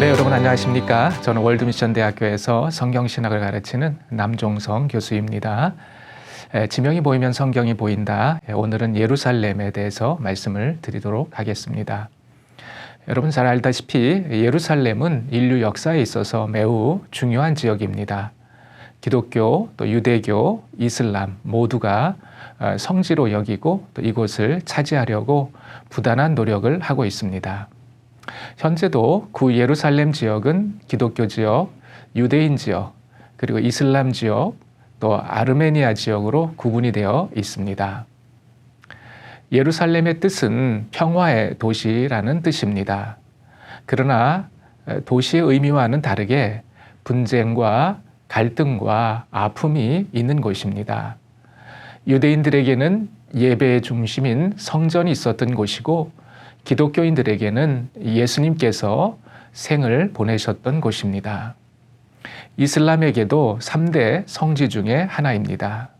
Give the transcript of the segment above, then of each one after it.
네, 여러분 안녕하십니까? 저는 월드미션 대학교에서 성경신학을 가르치는 남종성 교수입니다. 에, 지명이 보이면 성경이 보인다. 에, 오늘은 예루살렘에 대해서 말씀을 드리도록 하겠습니다. 여러분 잘 알다시피 예루살렘은 인류 역사에 있어서 매우 중요한 지역입니다. 기독교, 또 유대교, 이슬람 모두가 어, 성지로 여기고 또 이곳을 차지하려고 부단한 노력을 하고 있습니다. 현재도 구 예루살렘 지역은 기독교 지역, 유대인 지역, 그리고 이슬람 지역, 또 아르메니아 지역으로 구분이 되어 있습니다. 예루살렘의 뜻은 평화의 도시라는 뜻입니다. 그러나 도시의 의미와는 다르게 분쟁과 갈등과 아픔이 있는 곳입니다. 유대인들에게는 예배의 중심인 성전이 있었던 곳이고 기독교인들에게는 예수님께서 생을 보내셨던 곳입니다. 이슬람에게도 3대 성지 중의 하나입니다.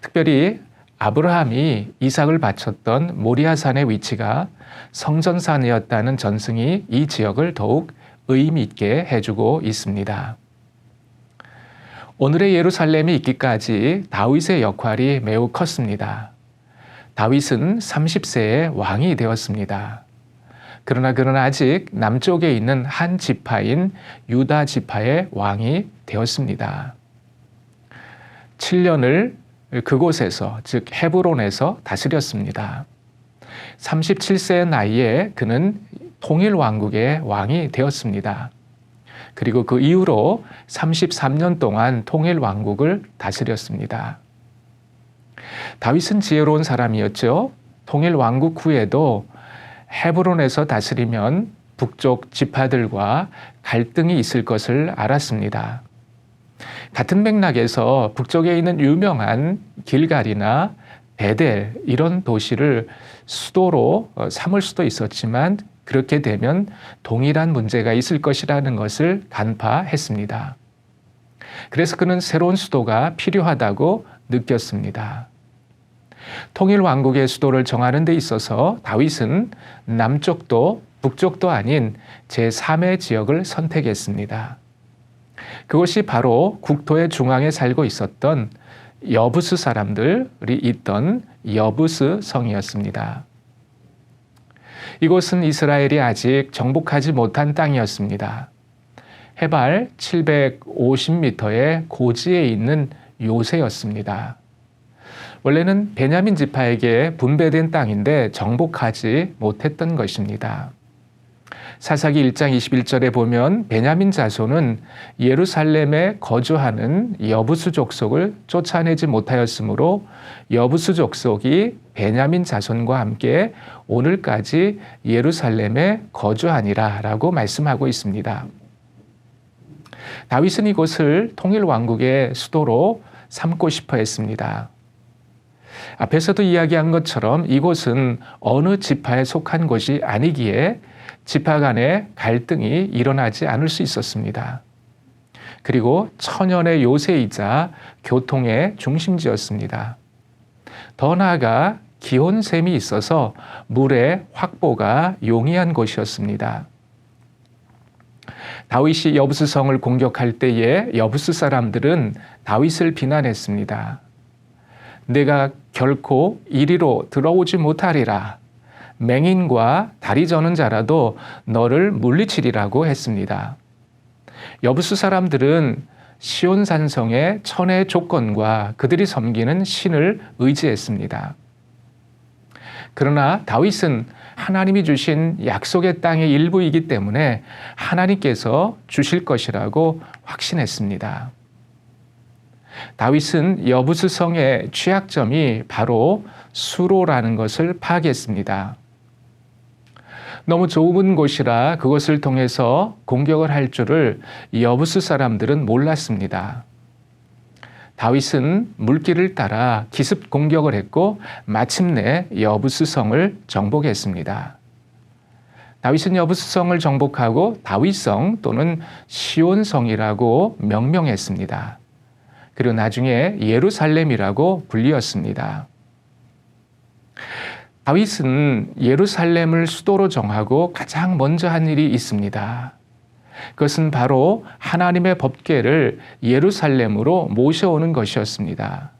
특별히 아브라함이 이삭을 바쳤던 모리아산의 위치가 성전산이었다는 전승이 이 지역을 더욱 의미 있게 해주고 있습니다. 오늘의 예루살렘이 있기까지 다윗의 역할이 매우 컸습니다. 다윗은 30세에 왕이 되었습니다. 그러나 그는 아직 남쪽에 있는 한 지파인 유다 지파의 왕이 되었습니다. 7년을 그곳에서 즉 헤브론에서 다스렸습니다. 37세의 나이에 그는 통일 왕국의 왕이 되었습니다. 그리고 그 이후로 33년 동안 통일 왕국을 다스렸습니다. 다윗은 지혜로운 사람이었죠. 통일 왕국 후에도 헤브론에서 다스리면 북쪽 지파들과 갈등이 있을 것을 알았습니다. 같은 맥락에서 북쪽에 있는 유명한 길갈이나 베델 이런 도시를 수도로 어, 삼을 수도 있었지만 그렇게 되면 동일한 문제가 있을 것이라는 것을 간파했습니다. 그래서 그는 새로운 수도가 필요하다고 느꼈습니다. 통일 왕국의 수도를 정하는 데 있어서 다윗은 남쪽도 북쪽도 아닌 제3의 지역을 선택했습니다. 그것이 바로 국토의 중앙에 살고 있었던 여부스 사람들이 있던 여부스 성이었습니다. 이곳은 이스라엘이 아직 정복하지 못한 땅이었습니다. 해발 750m의 고지에 있는 요새였습니다. 원래는 베냐민 지파에게 분배된 땅인데 정복하지 못했던 것입니다. 사사기 1장 21절에 보면 베냐민 자손은 예루살렘에 거주하는 여부수 족속을 쫓아내지 못하였으므로 여부수 족속이 베냐민 자손과 함께 오늘까지 예루살렘에 거주하니라라고 말씀하고 있습니다. 다윗은 이곳을 통일 왕국의 수도로 삼고 싶어 했습니다. 앞에서도 이야기한 것처럼 이곳은 어느 지파에 속한 곳이 아니기에 지파 간의 갈등이 일어나지 않을 수 있었습니다. 그리고 천연의 요새이자 교통의 중심지였습니다. 더 나아가 기온샘이 있어서 물의 확보가 용이한 곳이었습니다. 다윗이 여부스 성을 공격할 때에 여부스 사람들은 다윗을 비난했습니다. 내가 결코 이리로 들어오지 못하리라. 맹인과 다리 저는 자라도 너를 물리치리라고 했습니다. 여부스 사람들은 시온산성의 천의 조건과 그들이 섬기는 신을 의지했습니다. 그러나 다윗은 하나님이 주신 약속의 땅의 일부이기 때문에 하나님께서 주실 것이라고 확신했습니다. 다윗은 여부스 성의 취약점이 바로 수로라는 것을 파악했습니다. 너무 좁은 곳이라 그것을 통해서 공격을 할 줄을 여부스 사람들은 몰랐습니다. 다윗은 물길을 따라 기습 공격을 했고 마침내 여부스 성을 정복했습니다. 다윗은 여부스 성을 정복하고 다윗성 또는 시온성이라고 명명했습니다. 그리고 나중에 예루살렘이라고 불리었습니다. 다윗은 예루살렘을 수도로 정하고 가장 먼저 한 일이 있습니다. 그것은 바로 하나님의 법궤를 예루살렘으로 모셔오는 것이었습니다.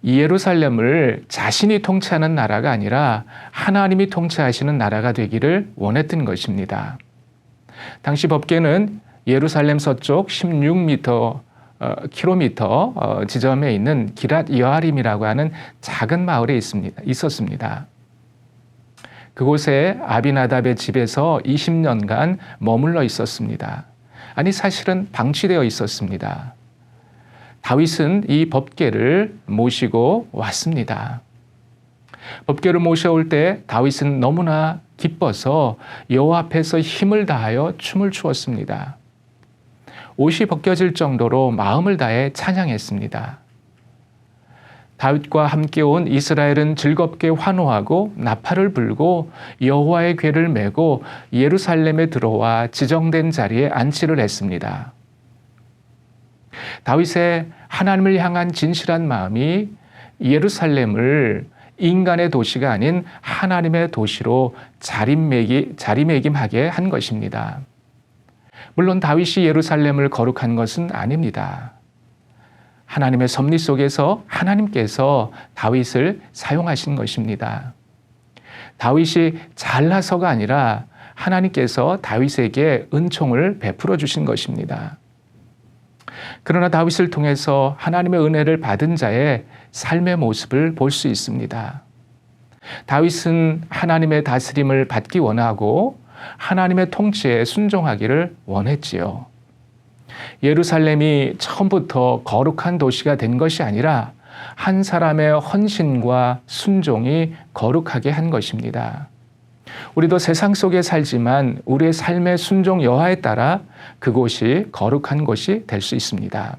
이 예루살렘을 자신이 통치하는 나라가 아니라 하나님이 통치하시는 나라가 되기를 원했던 것입니다. 당시 법궤는 예루살렘 서쪽 16m 어, 킬로미터 어, 지점에 있는 기랏 여아림이라고 하는 작은 마을에 있습니다. 있었습니다. 그곳에 아비나답의 집에서 20년간 머물러 있었습니다. 아니 사실은 방치되어 있었습니다. 다윗은 이 법궤를 모시고 왔습니다. 법궤를 모셔올 때 다윗은 너무나 기뻐서 여호와 앞에서 힘을 다하여 춤을 추었습니다. 옷이 벗겨질 정도로 마음을 다해 찬양했습니다. 다윗과 함께 온 이스라엘은 즐겁게 환호하고 나팔을 불고 여호와의 궤를 메고 예루살렘에 들어와 지정된 자리에 안치를 했습니다. 다윗의 하나님을 향한 진실한 마음이 예루살렘을 인간의 도시가 아닌 하나님의 도시로 자리매기, 자리매김하게 한 것입니다. 물론 다윗이 예루살렘을 거룩한 것은 아닙니다. 하나님의 섭리 속에서 하나님께서 다윗을 사용하신 것입니다. 다윗이 잘나서가 아니라 하나님께서 다윗에게 은총을 베풀어 주신 것입니다. 그러나 다윗을 통해서 하나님의 은혜를 받은 자의 삶의 모습을 볼 수 있습니다. 다윗은 하나님의 다스림을 받기 원하고 하나님의 통치에 순종하기를 원했지요. 예루살렘이 처음부터 거룩한 도시가 된 것이 아니라 한 사람의 헌신과 순종이 거룩하게 한 것입니다. 우리도 세상 속에 살지만 우리의 삶의 순종 여하에 따라 그곳이 거룩한 곳이 될 수 있습니다.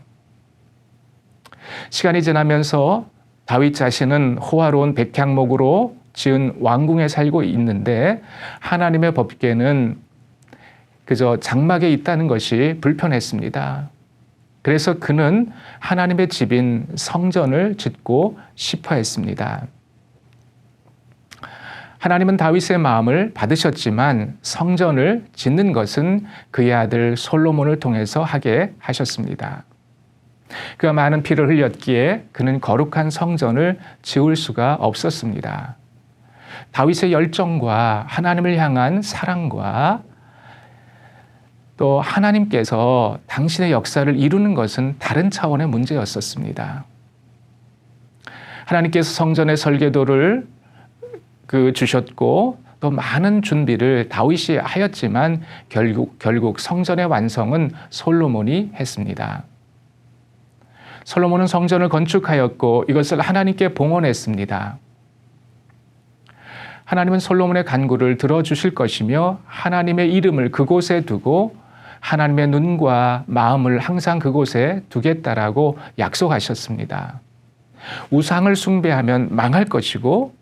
시간이 지나면서 다윗 자신은 호화로운 백향목으로 지은 왕궁에 살고 있는데 하나님의 법궤는 그저 장막에 있다는 것이 불편했습니다. 그래서 그는 하나님의 집인 성전을 짓고 싶어 했습니다. 하나님은 다윗의 마음을 받으셨지만 성전을 짓는 것은 그의 아들 솔로몬을 통해서 하게 하셨습니다. 그가 많은 피를 흘렸기에 그는 거룩한 성전을 지을 수가 없었습니다. 다윗의 열정과 하나님을 향한 사랑과 또 하나님께서 당신의 역사를 이루는 것은 다른 차원의 문제였었습니다. 하나님께서 성전의 설계도를 그 주셨고 또 많은 준비를 다윗이 하였지만 결국 결국 성전의 완성은 솔로몬이 했습니다. 솔로몬은 성전을 건축하였고 이것을 하나님께 봉헌했습니다. 하나님은 솔로몬의 간구를 들어주실 것이며 하나님의 이름을 그곳에 두고 하나님의 눈과 마음을 항상 그곳에 두겠다라고 약속하셨습니다. 우상을 숭배하면 망할 것이고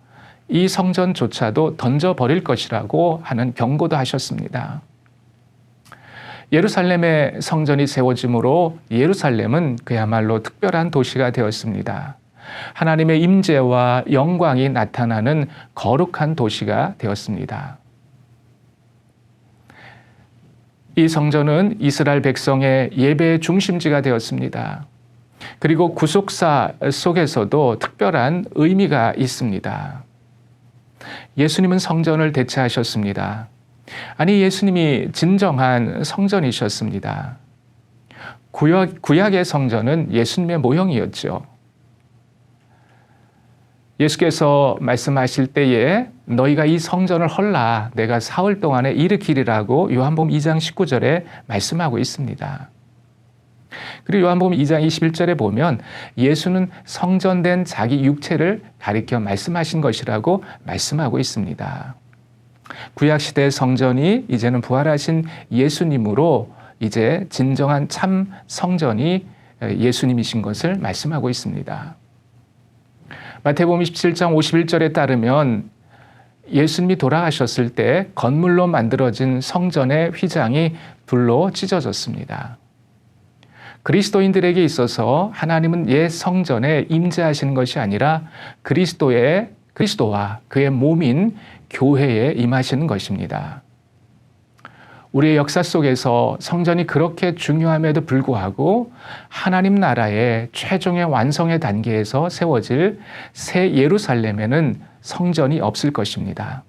이 성전조차도 던져버릴 것이라고 하는 경고도 하셨습니다. 예루살렘의 성전이 세워짐으로 예루살렘은 그야말로 특별한 도시가 되었습니다. 하나님의 임재와 영광이 나타나는 거룩한 도시가 되었습니다. 이 성전은 이스라엘 백성의 예배의 중심지가 되었습니다. 그리고 구속사 속에서도 특별한 의미가 있습니다. 예수님은 성전을 대체하셨습니다. 아니, 예수님이 진정한 성전이셨습니다. 구약, 구약의 성전은 예수님의 모형이었죠. 예수께서 말씀하실 때에 너희가 이 성전을 헐라 내가 사흘 동안에 일으키리라고 요한복음 2장 19절에 말씀하고 있습니다. 그리고 요한복음 2장 21절에 보면 예수는 성전된 자기 육체를 가리켜 말씀하신 것이라고 말씀하고 있습니다. 구약 시대 성전이 이제는 부활하신 예수님으로 이제 진정한 참 성전이 예수님이신 것을 말씀하고 있습니다. 마태복음 27장 51절에 따르면 예수님이 돌아가셨을 때 건물로 만들어진 성전의 휘장이 불로 찢어졌습니다. 그리스도인들에게 있어서 하나님은 옛 성전에 임재하시는 것이 아니라 그리스도의 그리스도와 그의 몸인 교회에 임하시는 것입니다. 우리의 역사 속에서 성전이 그렇게 중요함에도 불구하고 하나님 나라의 최종의 완성의 단계에서 세워질 새 예루살렘에는 성전이 없을 것입니다.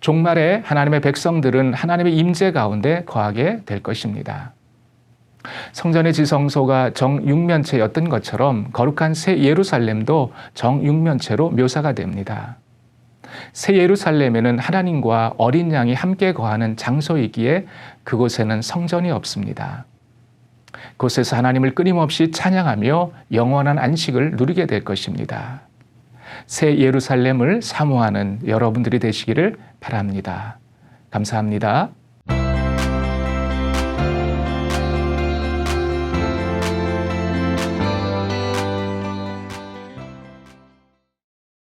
종말에 하나님의 백성들은 하나님의 임재 가운데 거하게 될 것입니다. 성전의 지성소가 정육면체였던 것처럼 거룩한 새 예루살렘도 정육면체로 묘사가 됩니다. 새 예루살렘에는 하나님과 어린 양이 함께 거하는 장소이기에 그곳에는 성전이 없습니다. 그곳에서 하나님을 끊임없이 찬양하며 영원한 안식을 누리게 될 것입니다. 새 예루살렘을 사모하는 여러분들이 되시기를 바랍니다. 감사합니다.